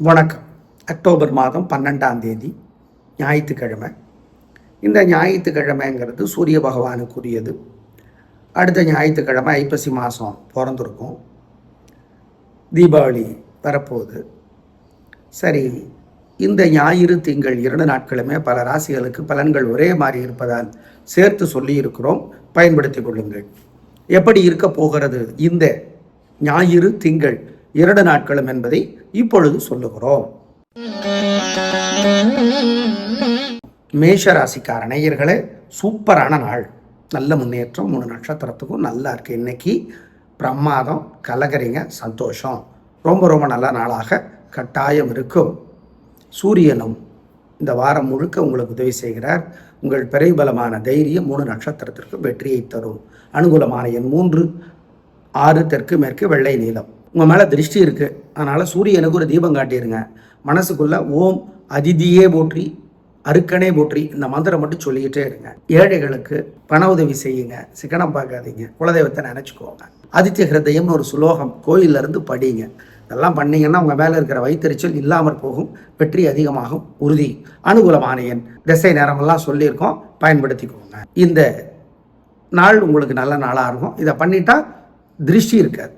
வணக்கம். அக்டோபர் மாதம் பன்னெண்டாம் தேதி ஞாயிற்றுக்கிழமை. இந்த ஞாயிற்றுக்கிழமைங்கிறது சூரிய பகவானுக்குரியது. அடுத்த ஞாயிற்றுக்கிழமை ஐப்பசி மாதம் பிறந்திருக்கும். தீபாவளி வரப்போகுது. சரி இந்த ஞாயிறு திங்கள் இரண்டு நாட்களுமே பல ராசிகளுக்கு பலன்கள் ஒரே மாதிரி இருப்பதால் சேர்த்து சொல்லியிருக்கிறோம். பயன்படுத்தி கொள்ளுங்கள். எப்படி இருக்க போகிறது? இந்த ஞாயிறு திங்கள் இரண்டு நாட்களும் என்பதை இப்பொழுது சொல்லுகிறோம். மேஷ ராசிக்கார நேயர்களே சூப்பரான நாள். நல்ல முன்னேற்றம் மூணு நட்சத்திரத்துக்கும் நல்லா இருக்கு. இன்னைக்கு பிரமாதம் கலகரிங்க சந்தோஷம். ரொம்ப ரொம்ப நல்ல நாளாக கட்டாயம் இருக்கும். சூரியனும் இந்த வாரம் முழுக்க உங்களுக்கு உதவி செய்கிறார். உங்கள் பிறைபலமான தைரியம் மூணு நட்சத்திரத்திற்கு வெற்றியை தரும். அனுகூலமான எண் மூன்று ஆறு தெற்கு மேற்கு வெள்ளை நீளம் உங்கள் மேலே திருஷ்டி இருக்குது அதனால் சூரியனுக்கு ஒரு தீபம் காட்டிடுங்க மனசுக்குள்ள ஓம் அதிதியே போற்றி அருக்கனே போற்றி இந்த மந்திரம் மட்டும் சொல்லிக்கிட்டே இருங்க. ஏழைகளுக்கு பண உதவி செய்யுங்க. சிக்கனம் பார்க்காதீங்க. குலதெய்வத்தை நினச்சிக்கோங்க. ஆதித்ய ஹிருதயம்னு ஒரு சுலோகம் கோயில்ல இருந்து படிங்க. இதெல்லாம் பண்ணீங்கன்னா உங்கள் மேலே இருக்கிற வைத்தறிச்சல் இல்லாமல் போகும். வெற்றி அதிகமாகும். உறுதி. அனுகூலமானையன் திசை நேரமெல்லாம் சொல்லியிருக்கோம். பயன்படுத்திக்கோங்க. இந்த நாள் உங்களுக்கு நல்ல நாளாக இருக்கும். இதை பண்ணிட்டா திருஷ்டி இருக்காது.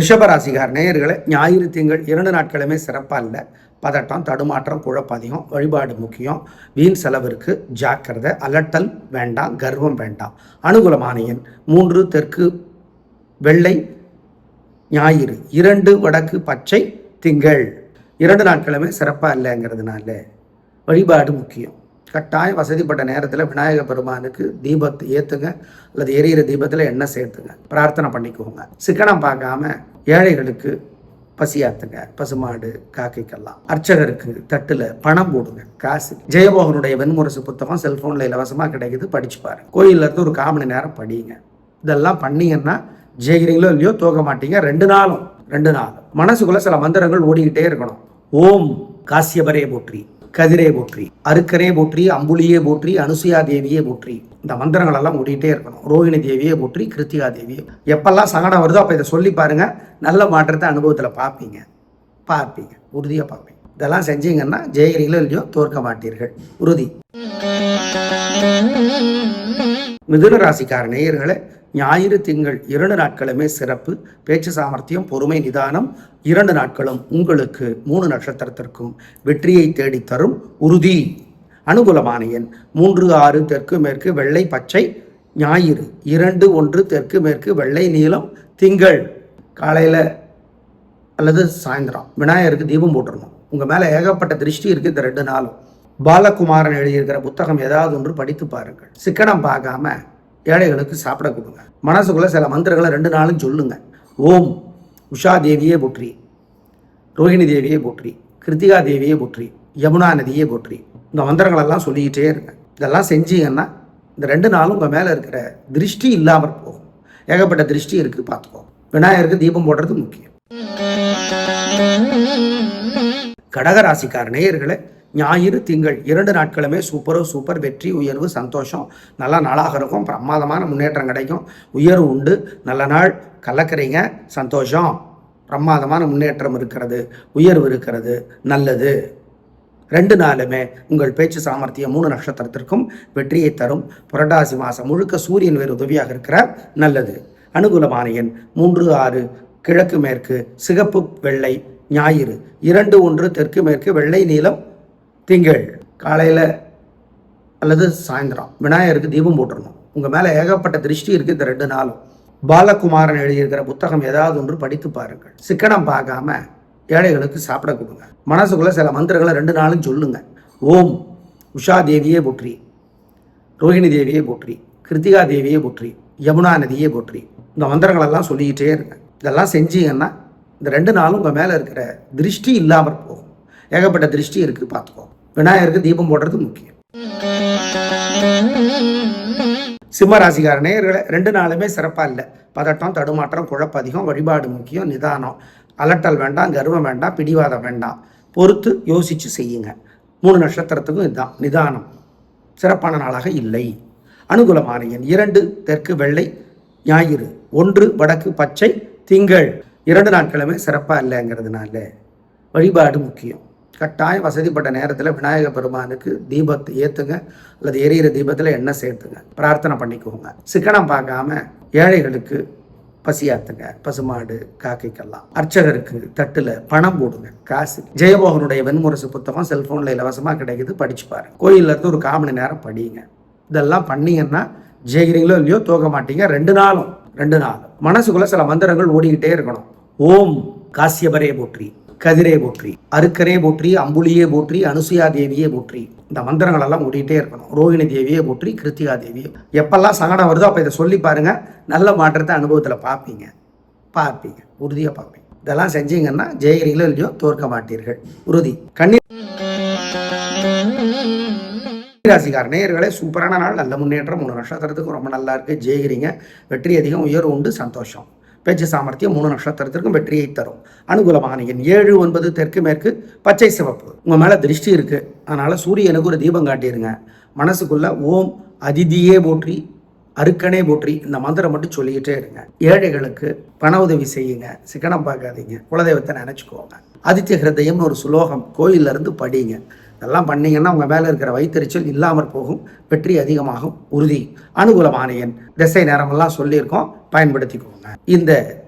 ரிஷபராசிகார் நேயர்களை ஞாயிறு திங்கள் இரண்டு நாட்களுமே சிறப்பாக இல்லை. பதட்டம் தடுமாற்றம் குழப்பம் அதிகம் வழிபாடு முக்கியம். வீண் செலவிற்கு ஜாக்கிரதை அலட்டல் வேண்டாம் கர்வம் வேண்டாம். அனுகூலமான எண் மூன்று தெற்கு வெள்ளை ஞாயிறு. இரண்டு வடக்கு பச்சை திங்கள். இரண்டு நாட்களுமே சிறப்பாக இல்லைங்கிறதுனால வழிபாடு முக்கியம். கட்டாயம் வசதிப்பட்ட நேரத்தில் விநாயக பெருமானுக்கு தீபத்தை ஏற்றுங்க அல்லது எரியிற தீபத்தில் எண்ணெய் சேர்த்துங்க. பிரார்த்தனை பண்ணிக்கோங்க. சிக்கனம் பார்க்காம ஏழைகளுக்கு பசியாத்துங்க பசுமாடு காக்கைக்கெல்லாம். அர்ச்சகருக்கு தட்டில் பணம் போடுங்க. காசு. ஜெயமோகனுடைய வெண்முரசு புத்தகம் செல்ஃபோனில் இலவசமாக கிடைக்குது படிச்சு பாருங்க. கோயில்ல இருந்து ஒரு கால் மணி நேரம் படிங்க. இதெல்லாம் பண்ணீங்கன்னா ஜெயிக்கிறீங்களோ இல்லையோ தோக மாட்டீங்க. ரெண்டு நாளும் ரெண்டு நாள் மனசுக்குள்ள சில மந்திரங்கள் ஓடிக்கிட்டே இருக்கணும். ஓம் காசியபரே போற்றி. கதிரே போற்றி அருக்கரே போற்றி அம்புலியே போற்றி அனுசுயா தேவியே போற்றி. இந்த மந்திரங்கள் எல்லாம் ஓடிட்டே இருக்கணும். ரோஹிணி தேவியே போற்றி கிருத்திகா தேவியே. எப்பெல்லாம் சங்கடம் வருதோ அப்போ இதை சொல்லி பாருங்க. நல்ல மாற்றத்தை அனுபவத்தில் பார்ப்பீங்க. பார்ப்பீங்க. உறுதியாக பார்ப்பீங்க. இதெல்லாம் செஞ்சீங்கன்னா ஜெயகிரிகளோ இல்லையோ தோற்க மாட்டீர்கள். உறுதி. மிதுன ராசிக்கார நேயர்களே ஞாயிறு திங்கள் இரண்டு நாட்களுமே சிறப்பு. பேச்சு சாமர்த்தியம் பொறுமை நிதானம் இரண்டு நாட்களும் உங்களுக்கு மூணு நட்சத்திரத்திற்கும் வெற்றியை தேடித் தரும் உறுதி. அனுகூலமான எண் மூன்று ஆறு தெற்கு மேற்கு வெள்ளை பச்சை ஞாயிறு. இரண்டு ஒன்று தெற்கு மேற்கு வெள்ளை நீளம் திங்கள். காலையில் அல்லது சாயந்தரம். விநாயகருக்கு தீபம் போட்டுருணும் உங்கள் மேலே ஏகப்பட்ட திருஷ்டி இருக்குது இந்த ரெண்டு நாளும். பாலகுமாரன் எழுதியிருக்கிற புத்தகம் ஏதாவது ஒன்று படித்து பாருங்கள். சிக்கனம் பார்க்காம ஏழைகளுக்கு சாப்பிட கொடுங்க. மனசுக்குள்ள சில மந்திரங்களை ரெண்டு நாளும் சொல்லுங்க. ஓம் உஷா தேவியே போற்றி ரோஹிணி தேவியே போற்றி கிருத்திகா தேவியே போற்றி யமுனா நதியே போற்றி. இந்த மந்திரங்களெல்லாம் சொல்லிக்கிட்டே இருங்க. இதெல்லாம் செஞ்சீங்கன்னா இந்த ரெண்டு நாளும் உங்கள் மேலே இருக்கிற திருஷ்டி இல்லாமல் போகும். ஏகப்பட்ட திருஷ்டி இருக்குது பார்த்துக்கோ. விநாயகருக்கு தீபம் போடுறது முக்கியம். கடகராசிக்கார நேயர்களை ஞாயிறு திங்கள் இரண்டு நாட்களுமே சூப்பரோ சூப்பர் வெற்றி உயர்வு சந்தோஷம். நல்ல நாளாக இருக்கும். பிரமாதமான முன்னேற்றம் கிடைக்கும். உயர்வு உண்டு. நல்ல நாள். கலக்கிறீங்க. சந்தோஷம். பிரமாதமான முன்னேற்றம் இருக்கிறது. உயர்வு இருக்கிறது. நல்லது. ரெண்டு நாளுமே உங்கள் பேச்சு சாமர்த்தியம் மூணு நட்சத்திரத்திற்கும் வெற்றியை தரும். புரட்டாசி மாதம் முழுக்க சூரியன் வேறு உதவியாக இருக்கிறார். நல்லது. அனுகூலமான எண் மூன்று ஆறு கிழக்கு மேற்கு சிகப்பு வெள்ளை ஞாயிறு. இரண்டு ஒன்று தெற்கு மேற்கு வெள்ளை நீளம் திங்கள் காலையில் அல்லது சாயந்தரம். விநாயகருக்கு தீபம் போட்டுடணும் உங்கள் மேலே ஏகப்பட்ட திருஷ்டி இருக்குது இந்த ரெண்டு நாளும். பாலகுமாரன் எழுதியிருக்கிற புத்தகம் ஏதாவது ஒன்று படித்து பாருங்கள். சிக்கனம் பார்க்காம ஏழைகளுக்கு சாப்பிட கொடுங்க. மனசுக்குள்ளே சில மந்திரங்களை ரெண்டு நாளும் சொல்லுங்க. ஓம் உஷா தேவியே போற்றி. ரோஹிணி தேவியே போற்றி. கிருத்திகா தேவியே போற்றி. யமுனா நதியே போற்றி. இந்த மந்திரங்களெல்லாம் சொல்லிக்கிட்டே இருங்க. இதெல்லாம் செஞ்சீங்கன்னா இந்த ரெண்டு நாளும் உங்கள் மேலே இருக்கிற திருஷ்டி இல்லாமல் போகும். ஏகப்பட்ட திருஷ்டி இருக்குது பார்த்துக்கோ. விநாயகருக்கு தீபம் போடுறது முக்கியம். சிம்ம ராசிக்கார நேயர்களை ரெண்டு நாளுமே சிறப்பாக இல்லை. பதட்டம் தடுமாற்றம் குழப்பம் அதிகம் வழிபாடு முக்கியம் நிதானம். அலட்டல் வேண்டாம் கர்வம் வேண்டாம் பிடிவாதம் வேண்டாம். பொறுத்து யோசித்து செய்யுங்க. மூணு நட்சத்திரத்துக்கும் இதுதான் நிதானம். சிறப்பான நாளாக இல்லை. அனுகூலமான எண் இரண்டு தெற்கு வெள்ளை ஞாயிறு. ஒன்று வடக்கு பச்சை திங்கள். இரண்டு நாட்களுமே சிறப்பாக இல்லைங்கிறதுனால வழிபாடு முக்கியம். கட்டாயம் வசதிப்பட்ட நேரத்தில் விநாயக பெருமானுக்கு தீபத்தை ஏற்றுங்க அல்லது எரியிற தீபத்தில் எண்ணெய் சேர்த்துங்க. பிரார்த்தனை பண்ணிக்கோங்க. சிக்கனம் பார்க்காம ஏழைகளுக்கு பசியாத்துங்க. பசுமாடு காக்கைக்கெல்லாம். அர்ச்சகருக்கு தட்டுல பணம் போடுங்க. காசு. ஜெயமோகனுடைய வெண்முரசு புத்தகம் செல்போன்ல இலவசமா கிடைக்குது. படிச்சு பாருங்க. கோயில்ல இருந்து ஒரு கால் மணி நேரம் படிங்க. இதெல்லாம் பண்ணீங்கன்னா ஜெயிக்கிறீங்களோ இல்லையோ தூக்க மாட்டீங்க. ரெண்டு நாளும் ரெண்டு நாளும். மனசுக்குள்ள சில மந்திரங்கள் ஓடிக்கிட்டே இருக்கணும். ஓம் காசியபரே போற்றி. கதிரே போற்றி அருக்கரே போற்றி அம்புலியே போற்றி அனுசுயா தேவியே போற்றி. இந்த மந்திரங்கள் எல்லாம் ஓடிட்டே இருக்கணும். ரோஹிணி தேவியே போற்றி கிருத்திகா தேவியே. எப்பெல்லாம் சங்கடம் வருதோ அப்போ இதை சொல்லி பாருங்க. நல்ல மாற்றத்தை அனுபவத்தில் பார்ப்பீங்க. பார்ப்பீங்க. உறுதியாக பார்ப்பீங்க. இதெல்லாம் செஞ்சீங்கன்னா ஜெயகிரிகளோ இல்லையோ தோற்க மாட்டீர்கள். உறுதி. கண்ணீர் ராசிக்கார நேயர்களே சூப்பரான நாள். நல்ல முன்னேற்றம். மூணு நட்சத்திரத்துக்கும் ரொம்ப நல்லா இருக்கு. ஜெயிக்கிறீங்க வெற்றி அதிகம் உயர்வு உண்டு சந்தோஷம். பேச்சு சாமர்த்தியம் மூணு நட்சத்திரத்திற்கும் வெற்றியை தரும். அனுகூலமான எண் ஏழு ஒன்பது தெற்கு மேற்கு பச்சை சிவப்பு. உங்கள் மேலே திருஷ்டி இருக்கு. அதனால சூரியனுக்கு ஒரு தீபம் காட்டிடுங்க மனசுக்குள்ள ஓம் அதிதியே போற்றி அருக்கனே போற்றி இந்த மந்திரம் மட்டும் சொல்லிக்கிட்டே இருங்க. ஏழைகளுக்கு பண உதவி செய்யுங்க. சிக்கனம் பார்க்காதீங்க. குலதெய்வத்தை நினச்சிக்கோங்க. ஆதித்ய ஹிருதயம்னு ஒரு சுலோகம் கோயில்ல இருந்து படிங்க. இதெல்லாம் பண்ணீங்கன்னா உங்கள் மேலே இருக்கிற வைத்தறிச்சல் இல்லாமல் போகும் வெற்றி அதிகமாகும் உறுதி. அனுகூலமான எண். திசை நேரமெல்லாம் சொல்லியிருக்கோம். பயன்படுத்திக்கோங்க. இந்த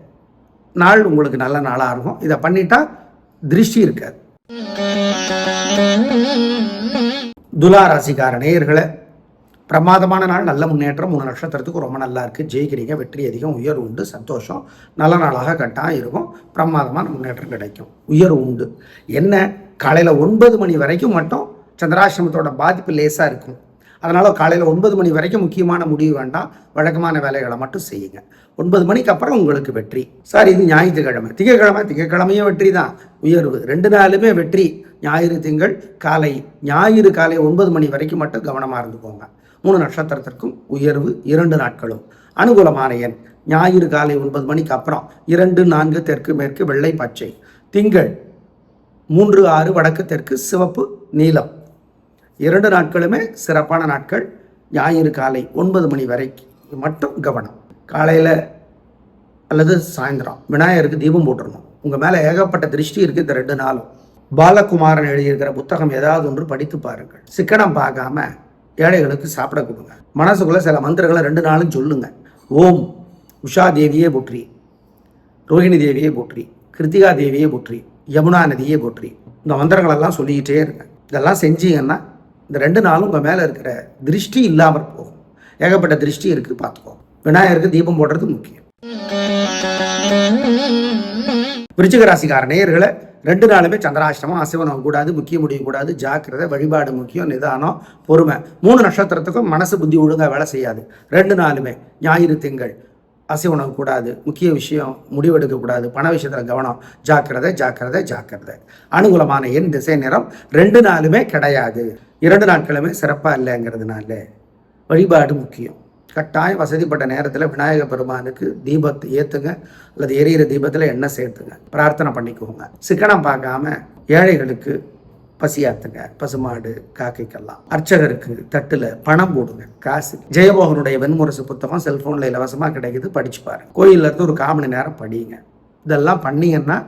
நாள் உங்களுக்கு நல்ல நாளாக இருக்கும். இதை பண்ணிட்டா திருஷ்டி இருக்காது. துலா ராசிக்கார நேயர்களை பிரமாதமான நாள் நல்ல முன்னேற்றம் மூணு நட்சத்திரத்துக்கு ரொம்ப நல்லா இருக்குது ஜெயிக்கிறீங்க வெற்றி அதிகம் உயர்வு உண்டு சந்தோஷம். நல்ல நாளாக கட்டாயம் இருக்கும். பிரமாதமான முன்னேற்றம் கிடைக்கும். உயர்வு உண்டு. என்ன? காலையில் ஒன்பது மணி வரைக்கும் மட்டும் சந்திராசிரமத்தோட பாதிப்பு லேசாக இருக்கும். அதனால் காலையில் ஒன்பது மணி வரைக்கும் முக்கியமான முடிவு வேண்டாம். வழக்கமான வேலைகளை மட்டும் செய்யுங்க. ஒன்பது மணிக்கு அப்புறம் உங்களுக்கு வெற்றி. சார் இது ஞாயிற்றுக்கிழமை. திங்கக்கிழமை திங்கக்கிழமையும் வெற்றி தான். உயர்வு. ரெண்டு நாளுமே வெற்றி. ஞாயிறு திங்கள் காலை. ஞாயிறு காலை ஒன்பது மணி வரைக்கும் மட்டும் கவனமாக இருந்துக்கோங்க. மூணு நட்சத்திரத்திற்கும் உயர்வு இரண்டு நாட்களும். அனுகூலமான எண். ஞாயிறு காலை ஒன்பது மணிக்கு அப்புறம் இரண்டு நான்கு தெற்கு மேற்கு வெள்ளை பச்சை. திங்கள் மூன்று ஆறு வடக்கு தெற்கு சிவப்பு நீலம். இரண்டு நாட்களுமே சிறப்பான நாட்கள். ஞாயிறு காலை ஒன்பது மணி வரைக்கும் மட்டும் கவனம். காலையில் அல்லது சாயந்தரம். விநாயகருக்கு தீபம் போட்டுடணும் உங்கள் மேலே ஏகப்பட்ட திருஷ்டி இருக்குது இந்த ரெண்டு நாளும். பாலகுமாரன் எழுதியிருக்கிற புத்தகம் ஏதாவது ஒன்று படித்து பாருங்கள். சிக்கனம் பார்க்காம ஏழைகளுக்கு சாப்பிட கொடுங்க. மனசுக்குள்ள சில மந்திரங்களை ரெண்டு நாளும் சொல்லுங்க. ஓம் உஷா தேவியே போற்றி ரோஹிணி தேவியே போற்றி கிருத்திகா தேவியே போற்றி யமுனா நதியே போற்றி. இந்த மந்திரங்களெல்லாம் சொல்லிக்கிட்டே இருங்க. இதெல்லாம் செஞ்சீங்கன்னா இந்த ரெண்டு நாளும் உங்கள் மேலே இருக்கிற திருஷ்டி இல்லாமல் போகும். ஏகப்பட்ட திருஷ்டி இருக்குது பார்த்துக்கோ. விநாயகருக்கு தீபம் போடுறது முக்கியம். விருச்சிக ராசிக்கார நேயர்களை ரெண்டு நாளுமே சந்திராஷ்டமம் அசைவனம் கூடாது முக்கிய முடிவு கூடாது ஜாக்கிரதை வழிபாடு முக்கியம் நிதானம் பொறுமை. மூணு நட்சத்திரத்துக்கும் மனசு புத்தி ஒழுங்காக வேலை செய்யாது. ரெண்டு நாளுமே ஞாயிறு திங்கள் அசைவனம் கூடாது முக்கிய விஷயம் முடிவெடுக்கக்கூடாது பண விஷயத்தில் கவனம் ஜாக்கிரதை ஜாக்கிரதை ஜாக்கிரதை. அனுகூலமான என் திசை நிறம் ரெண்டு நாளுமே கிடையாது. இரண்டு நாட்களுமே சிறப்பாக இல்லைங்கிறதுனால வழிபாடு முக்கியம். கட்டாயம் வசதிப்பட்ட நேரத்தில் விநாயக பெருமானுக்கு தீபத்தை ஏற்றுங்க அல்லது எரியிற தீபத்தில் எண்ணெய் சேர்த்துங்க. பிரார்த்தனை பண்ணிக்கோங்க. சிக்கனம் பார்க்காம ஏழைகளுக்கு பசியாத்துங்க பசுமாடு காக்கைக்கெல்லாம். அர்ச்சகருக்கு தட்டுல பணம் போடுங்க. காசு. ஜெயமோகனுடைய வெண்முரசு புத்தகம் செல்போன்ல இலவசமா கிடைக்குது படிச்சு பாருங்க. கோயில்ல இருந்து ஒரு கால் மணி நேரம் படிங்க. இதெல்லாம் பண்ணீங்கன்னா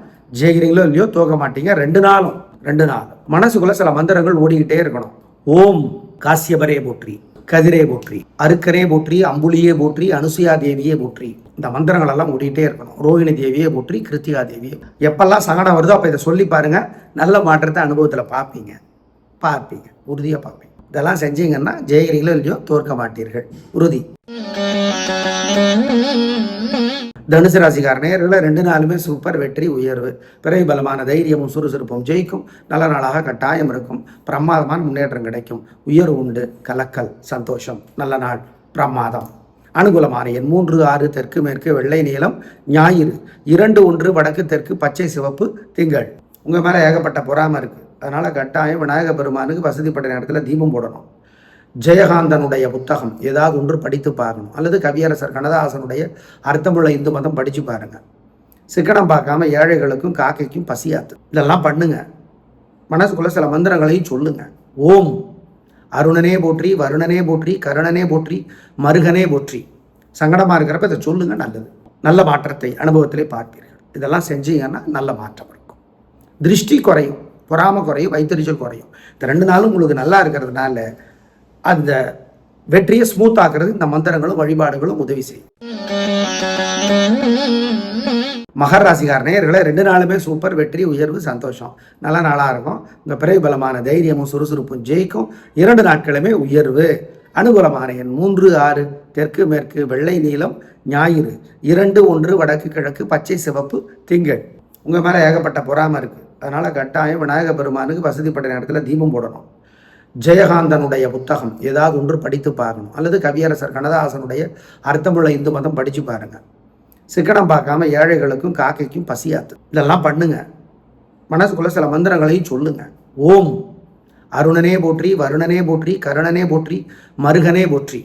ஜெயிக்கிறீங்களோ இல்லையோ தோக்க மாட்டீங்க. ரெண்டு நாளும் ரெண்டு நாளும். மனசுக்குள்ள சில மந்திரங்கள் ஓடிக்கிட்டே இருக்கணும். ஓம் காசியபரே போற்றி. கதிரே போற்றி அருக்கரே போற்றி அம்புலியே போற்றி அனுசுயா தேவியே போற்றி. இந்த மந்திரங்கள் எல்லாம் ஓடிட்டே இருக்கணும். ரோஹிணி தேவியே போற்றி கிருத்திகா தேவியே. எப்பெல்லாம் சங்கடம் வருதோ அப்போ இதை சொல்லி பாருங்க. நல்ல மாற்றத்தை அனுபவத்தில் பார்ப்பீங்க. பார்ப்பீங்க. உறுதியாக பார்ப்பீங்க. இதெல்லாம் செஞ்சீங்கன்னா ஜெயகிரிகளோ இல்லையோ தோற்க மாட்டீர்கள். உறுதி. தனுசு ராசிக்கார நேர்களை ரெண்டு நாளுமே சூப்பர் வெற்றி உயர்வு. பிறகு பலமான தைரியமும் சுறுசுறுப்பும் ஜெயிக்கும். நல்ல நாளாக கட்டாயம் இருக்கும். பிரமாதமான முன்னேற்றம் கிடைக்கும். உயர்வு உண்டு. கலக்கல் சந்தோஷம். நல்ல நாள். பிரமாதம். அனுகூலமான எண் மூன்று ஆறு தெற்கு மேற்கு வெள்ளை நீளம் ஞாயிறு. இரண்டு ஒன்று வடக்கு தெற்கு பச்சை சிவப்பு திங்கள். உங்கள் மேலே ஏகப்பட்ட பொறாமல் இருக்குது அதனால் கட்டாயம் விநாயக பெருமானுக்கு வசதிப்பட்ட நேரத்தில் தீபம் போடணும். ஜெயகாந்தனுடைய புத்தகம் ஏதாவது ஒன்று படித்து பார்க்கணும். அல்லது கவியரசர் கண்ணதாசனுடைய அர்த்தமுள்ள இந்து மதம் படித்து பாருங்கள் சிக்கனம் பார்க்காம ஏழைகளுக்கும் காக்கைக்கும் பசியாத்து. இதெல்லாம் பண்ணுங்க. மனசுக்குள்ள சில மந்திரங்களையும் சொல்லுங்க. ஓம். அருணனே போற்றி வருணனே போற்றி கருணனே போற்றி மருகனே போற்றி. சங்கடமாக இருக்கிறப்ப இதை சொல்லுங்க நல்லது. நல்ல மாற்றத்தை அனுபவத்திலே பார்ப்பீர்கள். இதெல்லாம் செஞ்சீங்கன்னா நல்ல மாற்றம் இருக்கும். திருஷ்டி குறையும். பொறாமை குறையும். வைத்தறிச்சல் குறையும். இந்த ரெண்டு நாளும் உங்களுக்கு நல்லா இருக்கிறதுனால அந்த வெற்றியை ஸ்மூத் ஆக்குறது இந்த மந்திரங்களும் வழிபாடுகளும் உதவி செய்யும். மகர ராசிக்கார ரெண்டு நாளுமே சூப்பர் வெற்றி உயர்வு சந்தோஷம். நல்ல நாளாக இருக்கும். இந்த பிறகு பலமான தைரியமும் சுறுசுறுப்பும் ஜெயிக்கும். இரண்டு நாட்களுமே உயர்வு. அனுகூலமான எண் மூன்று ஆறு. தெற்கு மேற்கு வெள்ளை நீளம் ஞாயிறு. இரண்டு ஒன்று வடக்கு கிழக்கு பச்சை சிவப்பு திங்கள். உங்கள் மேலே ஏகப்பட்ட பொறாமல் இருக்குது அதனால் கட்டாயம் விநாயக பெருமானுக்கு வசதிப்பட்ட நேரத்தில் தீபம் போடணும். ஜெயகாந்தனுடைய புத்தகம் ஏதாவது ஒன்று படித்து பார்க்கணும். அல்லது கவியரசர் கண்ணதாசனுடைய அர்த்தமுள்ள இந்து மதம் படித்து பாருங்கள் சிக்கனம் பார்க்காம ஏழைகளுக்கும் காக்கைக்கும் பசியாத்து. இதெல்லாம் பண்ணுங்க. மனசுக்குள்ள சில மந்திரங்களையும் சொல்லுங்க. ஓம். அருணனே போற்றி வருணனே போற்றி கருணனே போற்றி மருகனே போற்றி.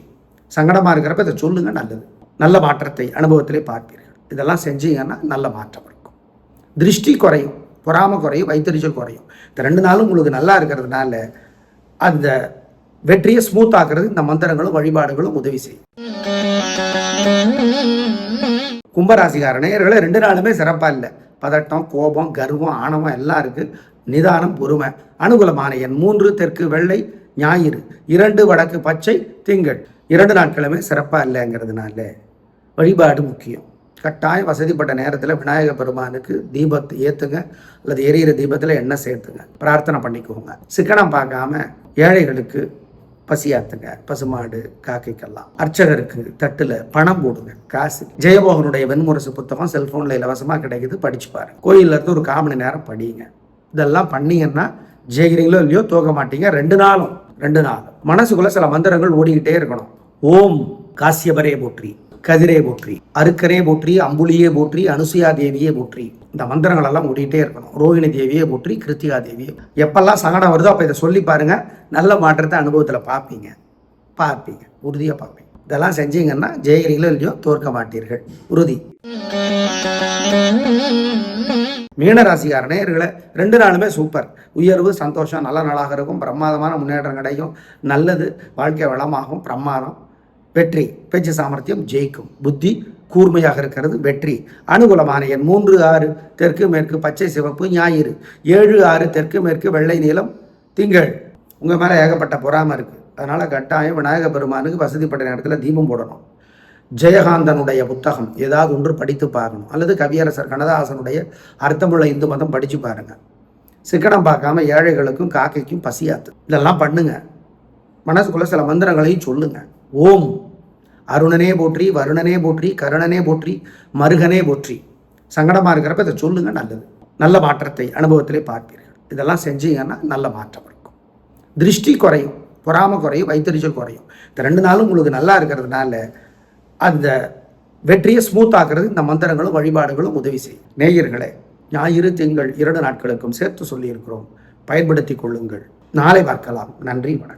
சங்கடமாக இருக்கிறப்ப இதை சொல்லுங்க நல்லது. நல்ல மாற்றத்தை அனுபவத்திலே பார்ப்பீர்கள். இதெல்லாம் செஞ்சீங்கன்னா நல்ல மாற்றம் இருக்கும். திருஷ்டி குறையும். பொறாமை குறையும். வைத்தறிச்சல் குறையும். இந்த ரெண்டு நாளும் உங்களுக்கு நல்லா இருக்கிறதுனால அந்த வெற்றியை ஸ்மூத் ஆக்குறது இந்த மந்திரங்களும் வழிபாடுகளும் உதவி செய்யும். கும்பராசிக்கார நேயர்களே ரெண்டு நாளுமே சிறப்பாக இல்லை. பதட்டம் கோபம் கர்வம் ஆணவம் எல்லாம் இருக்குது நிதானம் பொறுமை. அனுகூலமான எண் மூன்று தெற்கு வெள்ளை ஞாயிறு. இரண்டு வடக்கு பச்சை திங்கள். இரண்டு நாட்களுமே சிறப்பாக இல்லைங்கிறதுனால வழிபாடு முக்கியம். கட்டாயம் வசதிப்பட்ட நேரத்தில் விநாயக பெருமானுக்கு தீபத்தை ஏற்றுங்க அல்லது எரியிற தீபத்தில் எண்ணெய் சேர்த்துங்க. பிரார்த்தனை பண்ணிக்கோங்க. சிக்கனம் பார்க்காம ஏழைகளுக்கு பசியாத்துங்க பசுமாடு காக்கைக்கெல்லாம். அர்ச்சகருக்கு தட்டுல பணம் போடுங்க. காசு. ஜெயமோகனுடைய வெண்முரசு புத்தகம் செல்போன்ல இலவசமா கிடைக்குது படிச்சு பாருங்க. கோயில்ல இருந்து ஒரு கால் மணி நேரம் படிங்க. இதெல்லாம் பண்ணீங்கன்னா ஜெயிக்கிறீங்களோ இல்லையோ தோக்க மாட்டீங்க. ரெண்டு நாளும் ரெண்டு நாள் மனசுக்குள்ள சில மந்திரங்கள் ஓடிக்கிட்டே இருக்கணும். ஓம் காசியபரே போற்றி. கதிரே போற்றி அருக்கரே போற்றி அம்புலியே போற்றி அனுசுயா தேவியே போற்றி. இந்த மந்திரங்கள் எல்லாம் ஓடிட்டே இருக்கணும். ரோகிணி தேவியே போற்றி கிருத்திகா தேவியே. எப்பெல்லாம் சங்கடம் வருதோ அப்போ இதை சொல்லி பாருங்க. நல்ல மாற்றத்தை அனுபவத்தில் பார்ப்பீங்க. பார்ப்பீங்க. உறுதியாக பார்ப்பீங்க. இதெல்லாம் செஞ்சீங்கன்னா ஜெயகிரிகளோ இல்லையோ தோற்க மாட்டீர்கள். உறுதி. மீனராசிக்கார நேயர்களே ரெண்டு நாளுமே சூப்பர் உயர்வு சந்தோஷம் நல்ல நாளாக இருக்கும். பிரமாதமான முன்னேற்றம் கிடைக்கும். நல்லது. வாழ்க்கை வளமாகும். பிரமாதம். வெற்றி பேச்சு சாமர்த்தியம் ஜெயிக்கும். புத்தி கூர்மையாக இருக்கிறது வெற்றி. அனுகூலமான எண் மூன்று ஆறு தெற்கு மேற்கு பச்சை சிவப்பு ஞாயிறு. ஏழு ஆறு தெற்கு மேற்கு வெள்ளை நீளம் திங்கள். உங்கள் மேலே ஏகப்பட்ட பொறாமல் இருக்குது அதனால் கட்டாயம் விநாயக பெருமானுக்கு வசதிப்பட்ட நேரத்தில் தீபம் போடணும். ஜெயகாந்தனுடைய புத்தகம் ஏதாவது ஒன்று படித்து பார்க்கணும். அல்லது கவியரசர் கண்ணதாசனுடைய அர்த்தமுள்ள இந்து மதம் படித்து பாருங்கள் சிக்கனம் பார்க்காம ஏழைகளுக்கும் காக்கைக்கும் பசியாத்து. இதெல்லாம் பண்ணுங்கள் மனசுக்குள்ளே சில மந்திரங்களையும் சொல்லுங்கள் ஓம். அருணனே போற்றி வருணனே போற்றி கருணனே போற்றி மருகனே போற்றி. சங்கடமாக இருக்கிறப்ப இதை சொல்லுங்க நல்லது. நல்ல மாற்றத்தை அனுபவத்திலே பார்ப்பீர்கள். இதெல்லாம் செஞ்சீங்கன்னா நல்ல மாற்றம் இருக்கும். திருஷ்டி குறையும் பொறாமை குறையும் வைத்தறிச்சல் குறையும். இந்த ரெண்டு நாளும் உங்களுக்கு நல்லா இருக்கிறதுனால அந்த வெற்றியை ஸ்மூத் ஆக்குறது இந்த மந்திரங்களும் வழிபாடுகளும் உதவி செய்யும். நேயர்களே ஞாயிறு திங்கள் இரண்டு நாட்களுக்கும் சேர்த்து சொல்லியிருக்கிறோம். பயன்படுத்தி கொள்ளுங்கள். நாளை பார்க்கலாம். நன்றி வணக்கம்.